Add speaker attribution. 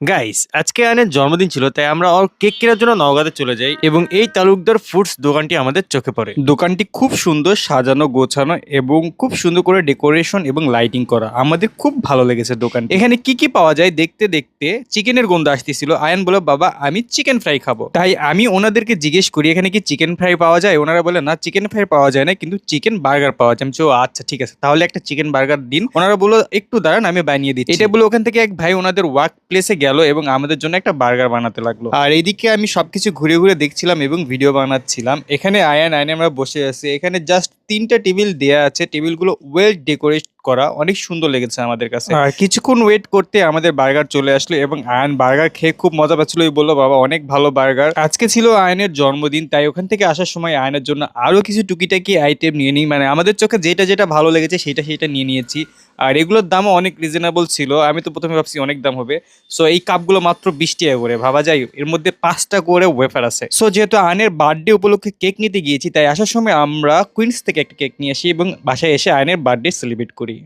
Speaker 1: Guys আজকে আয়নের জন্মদিন ছিল, তাই আমরা ওর কেক কেনার জন্য নওগাঁতে চলে যাই এবং এই তালুকদার ফুডস দোকানটি আমাদের চোখে পড়ে। দোকানটি খুব সুন্দর সাজানো, গোছানো এবং খুব সুন্দর করে ডেকোরেশন এবং লাইটিং করা। আমাদের খুব ভালো লেগেছে দোকান এখানে কি কি পাওয়া যায় দেখতে দেখতে চিকেনের গন্ধ আসতেছিল। আয়ন বলে বাবা, আমি চিকেন ফ্রাই খাব। তাই আমি ওনাদেরকে জিজ্ঞেস করি, এখানে কি চিকেন ফ্রাই পাওয়া যায়? ওনারা বলে, না চিকেন ফ্রাই পাওয়া যায় না, কিন্তু চিকেন বার্গার পাওয়া যায়। আমি আচ্ছা ঠিক আছে। তাহলে একটা চিকেন বার্গার দিন। ওনারা বলো একটু দাঁড়ান, আমি বানিয়ে দিচ্ছি। এটা বলে ওখান থেকে এক ভাই ওনাদের ওয়ার্ক প্লেসে গেল এবং আমাদের জন্য একটা বার্গার বানাতে লাগল। আর এইদিকে আমি সবকিছু ঘুরে ঘুরে দেখছিলাম এবং ভিডিও বানাচ্ছিলাম। এখানে আয়ান আয়নে আমরা বসে আছি। এখানে জাস্ট তিনটা টেবিল দেয়া আছে। টেবিলগুলো ওয়েল ডেকোরেট করা অনেক সুন্দর লেগেছে আমাদের কাছে। আর কিছুক্ষণ ওয়েট করতে আমাদের বার্গার চলে আসলো এবং আয়ন বার্গার খেয়ে খুব মজা পাচ্ছিল। বলল, বাবা, অনেক ভালো বার্গার আজকে ছিল আয়নের জন্মদিন, তাই ওখান থেকে আসার সময় আয়নের জন্য আরও কিছু টুকিটাকি আইটেম নিয়ে নিই। মানে আমাদের চোখে যেটা যেটা ভালো লেগেছে সেটা সেটা নিয়ে নিয়েছি। আর এগুলোর দামও অনেক রিজনেবল ছিল। আমি তো প্রথমে ভাবছি অনেক দাম হবে। সো এই কাপগুলো মাত্র বিশ টাকা করে। ভাবা যায়, এর মধ্যে পাঁচটা করে ওয়েফার আছে। সো যেহেতু আয়নের বার্থডে উপলক্ষে কেক নিতে গিয়েছি, তাই আসার সময় আমরা কুইন্স থেকে একটা কেক নিয়ে আসি এবং বাসায় এসে আয়নের বার্থডে সেলিব্রেট করি।